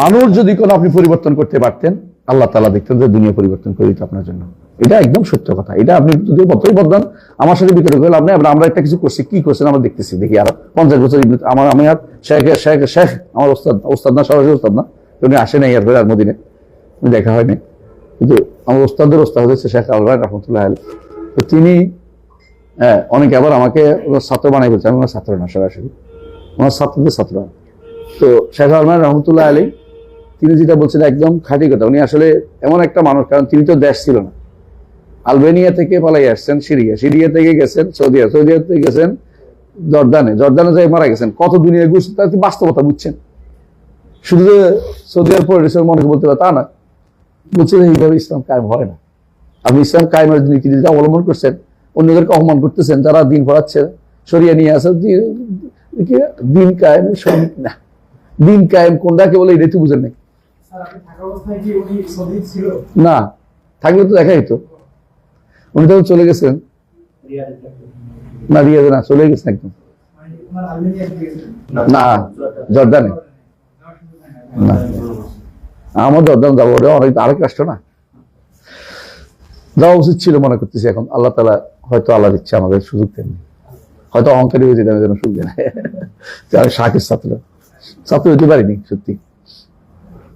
মানুষ যদি কোনো আপনি পরিবর্তন করতে পারতেন, আল্লাহ তালা দেখতেন যে দুনিয়া পরিবর্তন করে দিত আপনার জন্য। এটা একদম সত্য কথা। এটা আপনি যদি যতই বদলান, আমার সাথে বিতর্ক করলে আপনি, আমরা একটা কিছু করছি, কি করছেন আমরা দেখতেছি। দেখি আর পঞ্চাশ বছর আমার, আমি আর শেখ শেখ শেখ, আমার ওস্তাদ ওস্তাদ না, সরাসরি ওস্তাদ না। উনি আসে নাই আর আর মদিনে দেখা হয়নি। কিন্তু আমার ওস্তাদের ওস্তাদ হচ্ছে শেখ আলবাই রহমতুল্লাহ আলী তো তিনি হ্যাঁ অনেকে আবার আমাকে ছাত্র বানাই বলছে। আমি ওনার ছাত্র না, সরাসরি। ওনার ছাত্রদের ছাত্র। তো শেখ আলমান রহমতুল্লাহ আলী তিনি যেটা বলছেন একদম খাঁটি কথা। উনি আসলে এমন একটা মানুষ, কারণ তিনি তো দেশ ছিল না। আলবেনিয়া থেকে পালাই আসছেন, সিরিয়া। সিরিয়া থেকে গেছেন, সৌদিয়া। সৌদিয়া থেকে গেছেন জর্দানে। জর্দানে যাই মারা গেছেন। কত দুনিয়া ঘুরছে তার বাস্তবতা বুঝছেন। শুধু যে সৌদিয়ার পরে মনে বলতে পারে তা না। বলছে যে এইভাবে ইসলাম কায়েম হয় না। আপনি ইসলাম কায়েমের নীতি নীতি অবলম্বন করছেন, অন্যদেরকে অপমান করতেছেন যারা দিন পড়াচ্ছে সরিয়ে নিয়ে আসেন দিন কায়েম শ্রমিক না। দিন কায়েম কোনটাকে বলে এটা তো বুঝেন নাই। না থাকলে তো দেখাই তো উনি তখন চলে গেছেন। না রিয়াদে না চলে গেছেন একদম। মানে না জর্দানে। না। আমার জর্দান যাব ওটা অনেক আরেক রাষ্ট্র না। যাওয়া উচিত ছিল মনে করতেছি এখন। আল্লাহ তালা হয়তো আল্লাহ দিচ্ছে আমাদের সুযোগ দেননি। হয়তো অহংকারী হয়ে যেতে আমি যেন সুযোগ দেয় আমি শাকের ছাত্র। ছাত্র হতে পারিনি সত্যি।